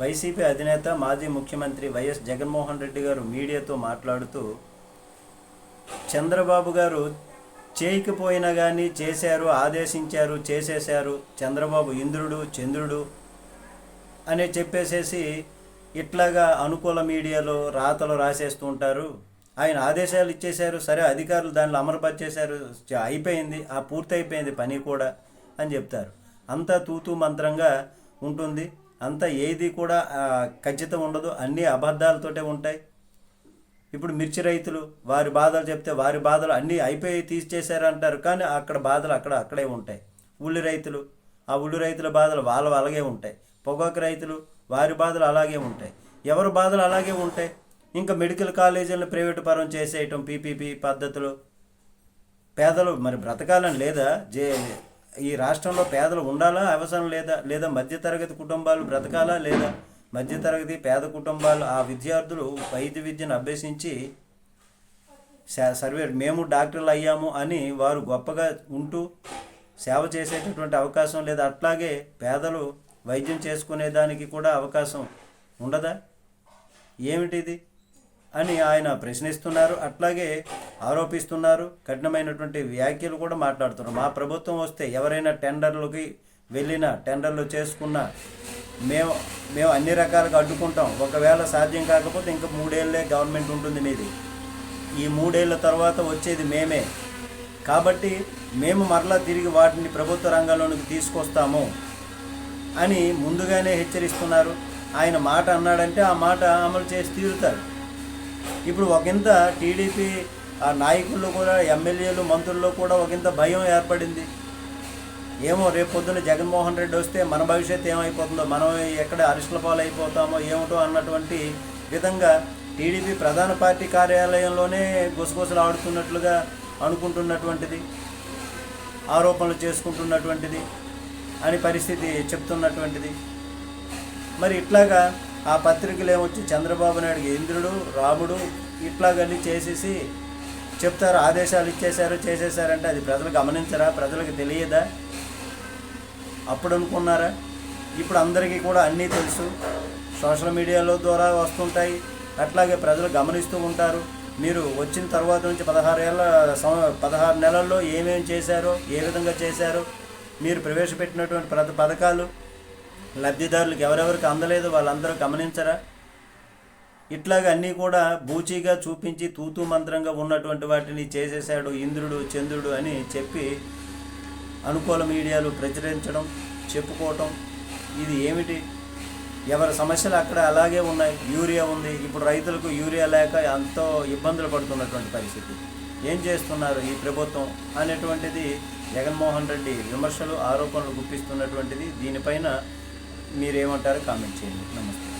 YCP అధినేత మాజీ ముఖ్యమంత్రి వైఎస్ జగన్మోహన్ రెడ్డి గారు మీడియాతో మాట్లాడుతూ చంద్రబాబు గారు చేయకపోయినా కానీ చేశారు ఆదేశించారు చేసేశారు చంద్రబాబు ఇంద్రుడు చంద్రుడు అని చెప్పేసేసి ఇట్లాగా అనుకూల మీడియాలో రాతలు రాసేస్తూ ఉంటారు. ఆయన ఆదేశాలు ఇచ్చేశారు సరే అధికారులు దానిలో అమలుపరిచేశారు అయిపోయింది ఆ పూర్తి అయిపోయింది పని కూడా అని చెప్తారు. అంతా తూతూ మంత్రంగా ఉంటుంది. అంతా ఏది కూడా ఖచ్చితం ఉండదు. అన్నీ అబద్ధాలతోటే ఉంటాయి. ఇప్పుడు మిర్చి రైతులు వారి బాధలు చెప్తే వారి బాధలు అన్నీ అయిపోయి తీసేశారు అంటారు కానీ అక్కడ బాధలు అక్కడ అక్కడే ఉంటాయి. ఉల్లి రైతులు ఆ ఉల్లి రైతుల బాధలు వాళ్ళ అలాగే ఉంటాయి. పొగాకు రైతులు వారి బాధలు అలాగే ఉంటాయి. ఎవరి బాధలు అలాగే ఉంటాయి? ఇంకా మెడికల్ కాలేజీలను ప్రైవేటు పరం చేసేయటం పీపీపీ పద్ధతులు. పేదలు మరి బ్రతకాలని లేదా? జే ఈ రాష్ట్రంలో పేదలు ఉండాలా అవసరం లేదా లేదా మధ్యతరగతి కుటుంబాలు బ్రతకాలా లేదా మధ్యతరగతి పేద కుటుంబాలు ఆ విద్యార్థులు వైద్య విద్యను అభ్యసించి సర్వే మేము డాక్టర్లు అయ్యాము అని వారు గొప్పగా ఉంటూ సేవ చేసేటటువంటి అవకాశం లేదా అట్లాగే పేదలు వైద్యం చేసుకునే దానికి కూడా అవకాశం ఉండదా? ఏమిటిది? అని ఆయన ప్రశ్నిస్తున్నారు. అట్లాగే ఆరోపిస్తున్నారు. కఠినమైనటువంటి వ్యాఖ్యలు కూడా మాట్లాడుతున్నారు. మా ప్రభుత్వం వస్తే ఎవరైనా టెండర్లకి వెళ్ళినా టెండర్లు చేసుకున్నా మేము మేము అన్ని రకాలుగా అడ్డుకుంటాం. ఒకవేళ సాధ్యం కాకపోతే ఇంకా మూడేళ్ళే గవర్నమెంట్ ఉంటుంది మీది. ఈ మూడేళ్ళ తర్వాత వచ్చేది మేమే. కాబట్టి మేము మరలా తిరిగి వాటిని ప్రభుత్వ రంగంలోనికి తీసుకొస్తాము అని ముందుగానే హెచ్చరిస్తున్నారు. ఆయన మాట అన్నాడంటే ఆ మాట అమలు చేసి తీరుతారు. ఇప్పుడు ఒకంత టీడీపీ ఆ నాయకుల్లో కూడా ఎమ్మెల్యేలు మంత్రుల్లో కూడా ఒకంత భయం ఏర్పడింది. ఏమో రేపు పొద్దున్న జగన్మోహన్ రెడ్డి వస్తే మన భవిష్యత్తు ఏమైపోతుందో మనం ఎక్కడ అరిష్టల పాలైపోతామో ఏమిటో అన్నటువంటి విధంగా టీడీపీ ప్రధాన పార్టీ కార్యాలయంలోనే గుసగుసలు ఆడుతున్నట్లుగా అనుకుంటున్నటువంటిది ఆరోపణలు చేసుకుంటున్నటువంటిది అని పరిస్థితి చెప్తున్నటువంటిది. మరి ఇట్లాగా ఆ పత్రికలు ఏమొచ్చి చంద్రబాబు నాయుడు ఇంద్రుడు రాముడు ఇట్లాగన్నీ చేసేసి చెప్తారు ఆదేశాలు ఇచ్చేశారు చేసేసారంటే అది ప్రజలు గమనించరా ప్రజలకు తెలియదా? అప్పుడు అనుకున్నారా ఇప్పుడు అందరికీ కూడా అన్నీ తెలుసు. సోషల్ మీడియాలో ద్వారా వస్తుంటాయి. అట్లాగే ప్రజలు గమనిస్తూ ఉంటారు. మీరు వచ్చిన తర్వాత నుంచి పదహారు ఏళ్ళ సం- పదహారు నెలల్లో ఏమేమి చేశారో ఏ విధంగా చేశారో మీరు ప్రవేశపెట్టినటువంటి ప్రతి పథకాలు లబ్ధిదారులకు ఎవరెవరికి అందలేదు వాళ్ళందరూ గమనించరా? ఇట్లాగా అన్నీ కూడా బూచీగా చూపించి తూతూ మంత్రంగా ఉన్నటువంటి వాటిని చేసేసాడు ఇంద్రుడు చంద్రుడు అని చెప్పి అనుకూల మీడియాలు ప్రచురించడం చెప్పుకోవటం. ఇది ఏమిటి? ఎవరి సమస్యలు అక్కడ అలాగే ఉన్నాయి. యూరియా ఉంది. ఇప్పుడు రైతులకు యూరియా లేక ఎంతో ఇబ్బందులు పడుతున్నటువంటి పరిస్థితి. ఏం చేస్తున్నారు ఈ ప్రభుత్వం అనేటువంటిది జగన్మోహన్ రెడ్డి విమర్శలు ఆరోపణలు గుప్పిస్తున్నటువంటిది. దీనిపైన మీరేమంటారో కామెంట్ చేయండి. నమస్తే.